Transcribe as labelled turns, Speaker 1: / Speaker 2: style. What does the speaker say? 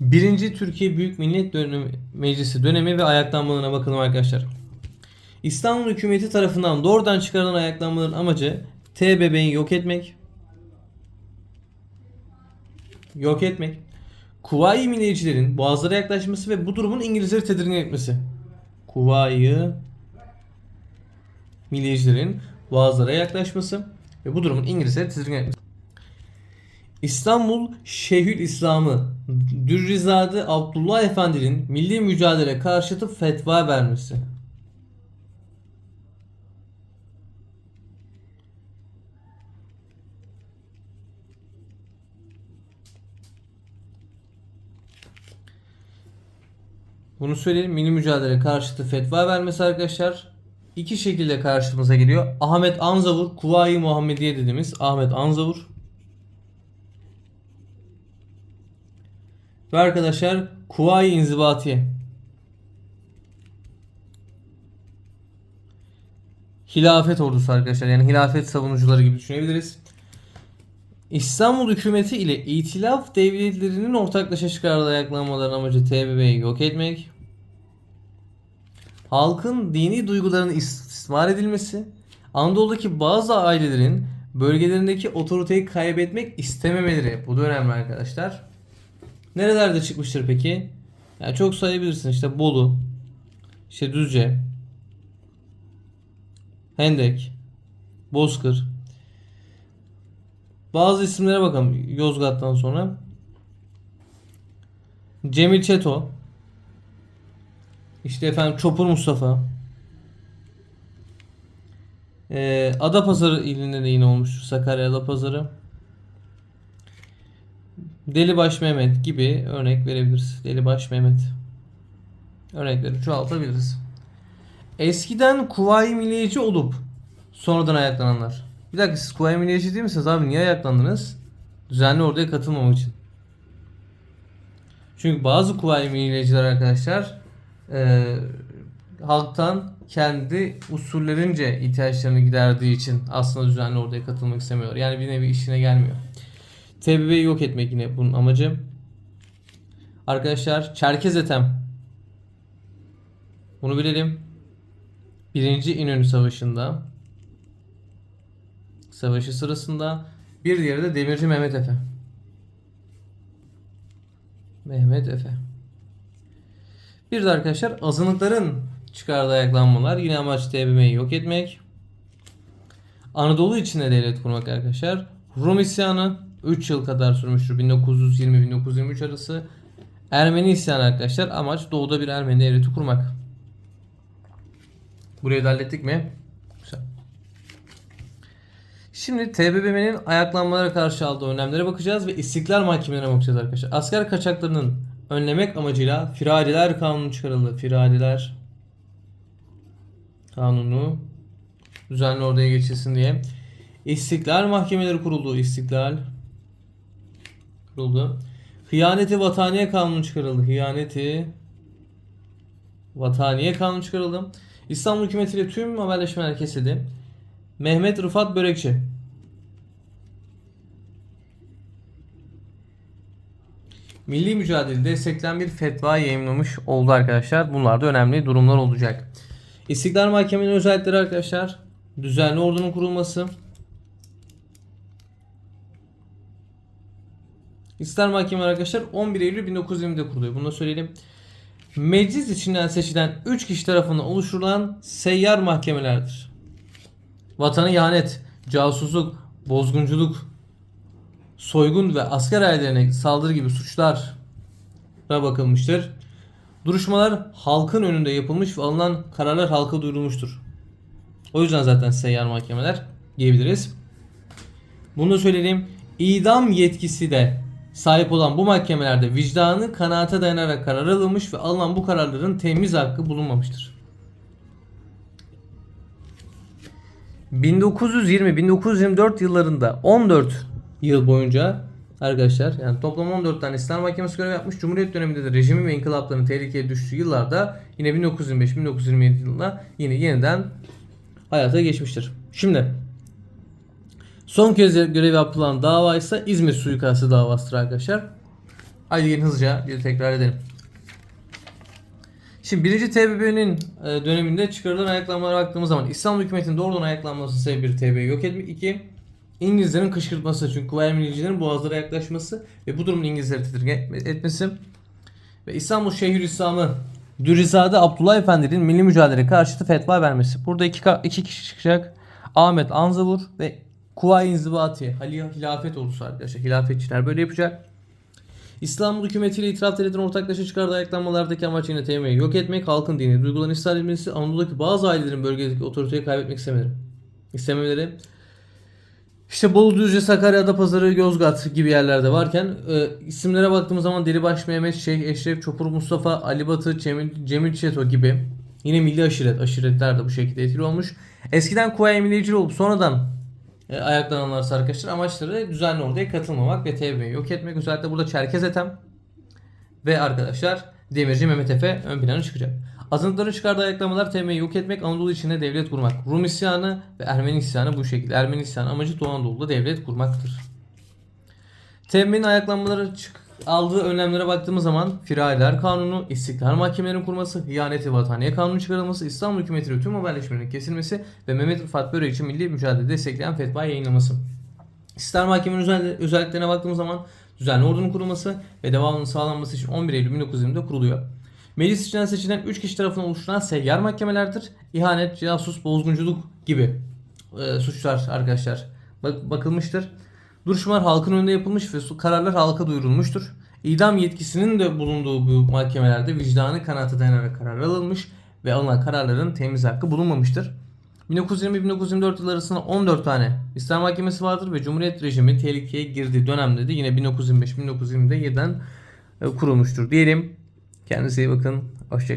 Speaker 1: Birinci Türkiye Büyük Millet Dönemi, Meclisi dönemi ve ayaklanmalarına bakalım arkadaşlar. İstanbul hükümeti tarafından doğrudan çıkarılan ayaklanmaların amacı TBB'yi yok etmek, yok etmek, Kuvayi milliyecilerin boğazlara yaklaşması ve bu durumun İngilizleri tedirgin etmesi. Kuvayi milliyecilerin boğazlara yaklaşması ve bu durumun İngilizleri tedirgin etmesi. İstanbul Şeyhül İslam'ı Dürrizade Abdullah Efendi'nin milli mücadele karşıtı fetva vermesi. Bunu söyleyelim. Milli mücadele karşıtı fetva vermesi arkadaşlar. iki şekilde karşımıza geliyor. Ahmet Anzavur, Kuvayi Muhammediye dediğimiz Ahmet Anzavur. Ve arkadaşlar Kuvayi İnzibatiye. Hilafet ordusu arkadaşlar. Yani hilafet savunucuları gibi düşünebiliriz. İstanbul hükümeti ile İtilaf devletlerinin ortaklaşa çıkardığı ayaklanmaların amacı TBB'yi yok etmek. Halkın dini duygularının istismar edilmesi. Anadolu'daki bazı ailelerin bölgelerindeki otoriteyi kaybetmek istememeleri. Bu da önemli arkadaşlar. Nerelerde çıkmıştır peki? Yani çok sayabilirsin işte Bolu, işte Düzce, Hendek, Bozkır. Bazı isimlere bakalım Yozgat'tan sonra. Cemil Çeto. İşte efendim Çopur Mustafa. Ee, Adapazarı ilinde de yine olmuş. Sakarya Adapazarı. Delibaş Mehmet gibi örnek verebiliriz. Delibaş Mehmet. Örnekleri çoğaltabiliriz. Eskiden Kuvayi Milliyeci olup sonradan ayaklananlar. Bir dakika siz Kuvayi Milliyeci değil misiniz abi? Niye ayaklandınız? Düzenli orduya katılmamak için. Çünkü bazı Kuvayi Milliyeciler arkadaşlar e, halktan kendi usullerince ihtiyaçlarını giderdiği için aslında düzenli orduya katılmak istemiyorlar. Yani bir nevi işine gelmiyor. TBB'yi yok etmek yine bunun amacı. Arkadaşlar Çerkez Etem. Bunu bilelim. Birinci İnönü Savaşı'nda savaşı sırasında bir diğeri de Demirci Mehmet Efe. Mehmet Efe. Bir de arkadaşlar azınlıkların çıkardığı ayaklanmalar yine amaç TBMM'yi yok etmek. Anadolu içinde devlet kurmak arkadaşlar. Rum isyanı 3 yıl kadar sürmüştür. 1920-1923 arası. Ermeni isyanı arkadaşlar. Amaç doğuda bir Ermeni devleti kurmak. Burayı da hallettik mi? Güzel. Şimdi TBMM'nin ayaklanmalara karşı aldığı önlemlere bakacağız ve istiklal mahkemelerine bakacağız arkadaşlar. Asker kaçaklarının önlemek amacıyla Firariler Kanunu çıkarıldı. Firariler Kanunu düzenli orduya geçilsin diye. İstiklal mahkemeleri kuruldu. İstiklal kuruldu. Hıyaneti Vataniye Kanunu çıkarıldı. Hıyaneti Vataniye Kanunu çıkarıldı. İstanbul hükümetiyle tüm haberleşmeler kesildi. Mehmet Rıfat Börekçi. Milli mücadelede desteklen bir fetva yayınlamış oldu arkadaşlar. Bunlar da önemli durumlar olacak. İstiklal Mahkemenin özellikleri arkadaşlar. Düzenli ordunun kurulması. İstiklal Mahkemeleri arkadaşlar 11 Eylül 1920'de kuruluyor. Bunu da söyleyelim. Meclis içinden seçilen 3 kişi tarafından oluşturulan seyyar mahkemelerdir. Vatana ihanet, casusluk, bozgunculuk, soygun ve asker ailelerine saldırı gibi suçlara bakılmıştır. Duruşmalar halkın önünde yapılmış ve alınan kararlar halka duyurulmuştur. O yüzden zaten seyyar mahkemeler diyebiliriz. Bunu da söyleyeyim. İdam yetkisi de sahip olan bu mahkemelerde vicdanı kanaate dayanarak karar alınmış ve alınan bu kararların temiz hakkı bulunmamıştır. 1920-1924 yıllarında 14 yıl boyunca arkadaşlar yani toplam 14 tane İslam Mahkemesi görev yapmış. Cumhuriyet döneminde de rejimi ve inkılapların tehlikeye düştüğü yıllarda yine 1925-1927 yılında yine yeniden hayata geçmiştir. Şimdi son kez görev yapılan dava ise İzmir suikastı davasıdır arkadaşlar. Haydi gelin hızlıca bir tekrar edelim. Şimdi birinci TBB'nin e, döneminde çıkarılan ayaklanmalara baktığımız zaman İslam hükümetinin doğrudan ayaklanması sebebi bir TB'yi yok etmek. iki İngilizlerin kışkırtması çünkü Kuvayi boğazlara yaklaşması ve bu durumun İngilizleri tedirgin etme- etmesi ve İstanbul Şeyhülislam'ı Dürizade Abdullah Efendi'nin milli mücadele karşıtı fetva vermesi. Burada iki, iki kişi çıkacak. Ahmet Anzavur ve Kuvayi İnzibati Hali- Hilafet Ordusu arkadaşlar. Hilafetçiler böyle yapacak. İstanbul hükümetiyle itiraf devletinin ortaklaşa çıkardığı ayaklanmalardaki amaç yine temeyi yok etmek, halkın dini duygularını ishal edilmesi, Anadolu'daki bazı ailelerin bölgedeki otoriteyi kaybetmek istemeleri. istemeleri. İşte Bolu, Düzce, Sakarya, Adapazarı, Yozgat gibi yerlerde varken e, isimlere baktığımız zaman Delibaş, Mehmet, Şeyh, Eşref, Çopur, Mustafa, Ali Batı, Cemil, Cemil Çeto gibi yine milli aşiret, aşiretler de bu şekilde etkili olmuş. Eskiden Kuvayi Milliyeci olup sonradan e, ayaklananlar arkadaşlar amaçları düzenli orduya katılmamak ve TB'yi yok etmek. Özellikle burada Çerkez Ethem ve arkadaşlar Demirci Mehmet Efe ön plana çıkacak. Azınlıkların çıkardığı ayaklamalar TM'yi yok etmek, Anadolu içinde devlet kurmak. Rum isyanı ve Ermeni isyanı bu şekilde. Ermeni isyanı amacı Doğu Anadolu'da devlet kurmaktır. TM'nin ayaklanmaları çık aldığı önlemlere baktığımız zaman Firailler Kanunu, İstiklal Mahkemelerinin kurması, Hıyaneti Vataniye Kanunu çıkarılması, İstanbul hükümetiyle tüm haberleşmelerin kesilmesi ve Mehmet Rıfat Börek için milli mücadele destekleyen fetva yayınlaması. İstiklal Mahkemenin özel, özelliklerine baktığımız zaman düzenli ordunun kurulması ve devamının sağlanması için 11 Eylül 1920'de kuruluyor. Meclis içinden seçilen 3 kişi tarafından oluşturan seyyar mahkemelerdir. İhanet, casus, bozgunculuk gibi e, suçlar arkadaşlar bak- bakılmıştır. Duruşmalar halkın önünde yapılmış ve kararlar halka duyurulmuştur. İdam yetkisinin de bulunduğu bu mahkemelerde vicdanı kanaate dayanarak karar alınmış ve alınan kararların temiz hakkı bulunmamıştır. 1920-1924 yılları arasında 14 tane İslam Mahkemesi vardır ve Cumhuriyet rejimi tehlikeye girdiği dönemde de yine 1925-1920'de yeniden e, kurulmuştur diyelim. Kendinize iyi bakın. Hoşçakalın.